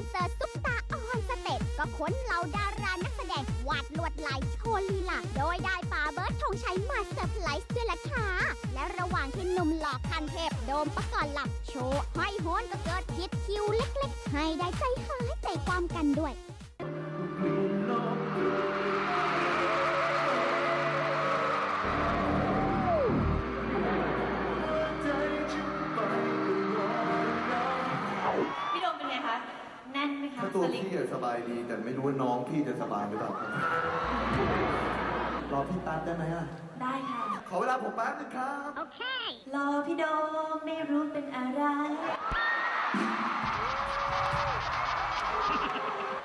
นเสิร์ซุปตาออนสเตจก็ค้นเหล่าดารานักแสดงวาดลวดลายโชว์ลีลาโดยได้ป่าเบิร์ดธงชัยมาเซอร์ไพรส์ด้วยล่ะค่ะและระหว่างที่หนุ่มหล่อคันเทพโดมประกรณ์หลับโชว์ห้อยโหนก็เกิดคิดคิวเล็กๆ ให้ได้ใจหายใจความกันด้วย พี่อะสบายดี แต่ไม่รู้ว่าน้องพี่จะสบายหรือเปล่าครับรอพี่ตั๊ดได้ไหมอะได้ค่ะ ขอเวลาผมแป๊บนึงครับโอเครอพี่โดมไม่รู้เป็นอะไร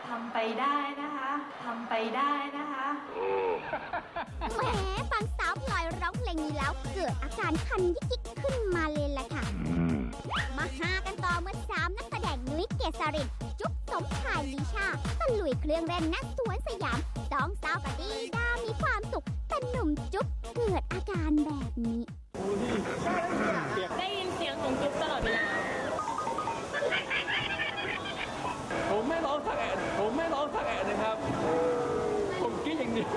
ทำไปได้นะคะทำไปได้นะคะ แหมฟังสาวพลอยร้องเพลงนี้แล้ว เกิดอาการคันยิกๆขึ้นมาเลยล่ะค่ะ มาหากันต่อเมื่อ เครื่องเล่นณสวนสยามสองสาวกับดีดามีความสุขแต่หนุ่มจุ๊บเกิดอาการแบบนี้ ได้ยินเสียงของจุ๊บตลอดเวลา ผมไม่ร้องสักแอะผมไม่ร้องสักแอะนะครับ ผมกรีดอย่างเดียว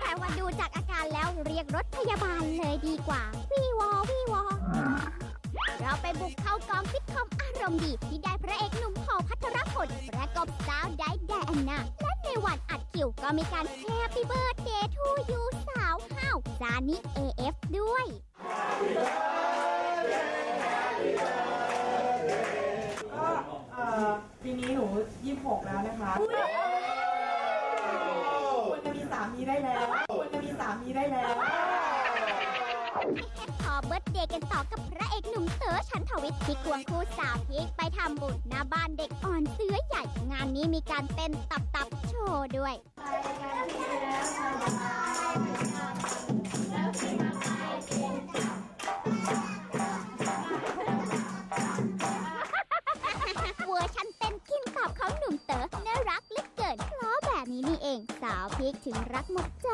แต่ว่าดูจากอาการแล้วเรียกรถพยาบาลเลยดีกว่าวี บุกเข้ากองฟิตคอมอารมณ์ดี ที่ได้พระเอกหนุ่มพอลพัทรพลประกบสาวไดแดนนาและในวันอัดคิวก็มีการแฮปปี้เบิร์ดเดย์ทูยูสาวห้าวซานิเอฟด้วย ก็เอ่อปีนี้หนู26แล้วนะคะควรจะมีสามีได้แล้วควรจะมีสามีได้แล้ว ขอเบิร์ดเดย์กันต่อ กับพระเอกหนุ่มเต๋อชันทวิทย์ที่ควงคู่สาวพีคไปทำบุญหน้าบ้านเด็กอ่อนเสื้อใหญ่ งานนี้มีการเต้นตับตับๆโชว์ด้วยเวอร์ชันเต้นกินตับของหนุ่มเต๋อน่ารักเหลือเกินเพราะแบบนี้นี่เองสาวพีคถึงรักหมดใจ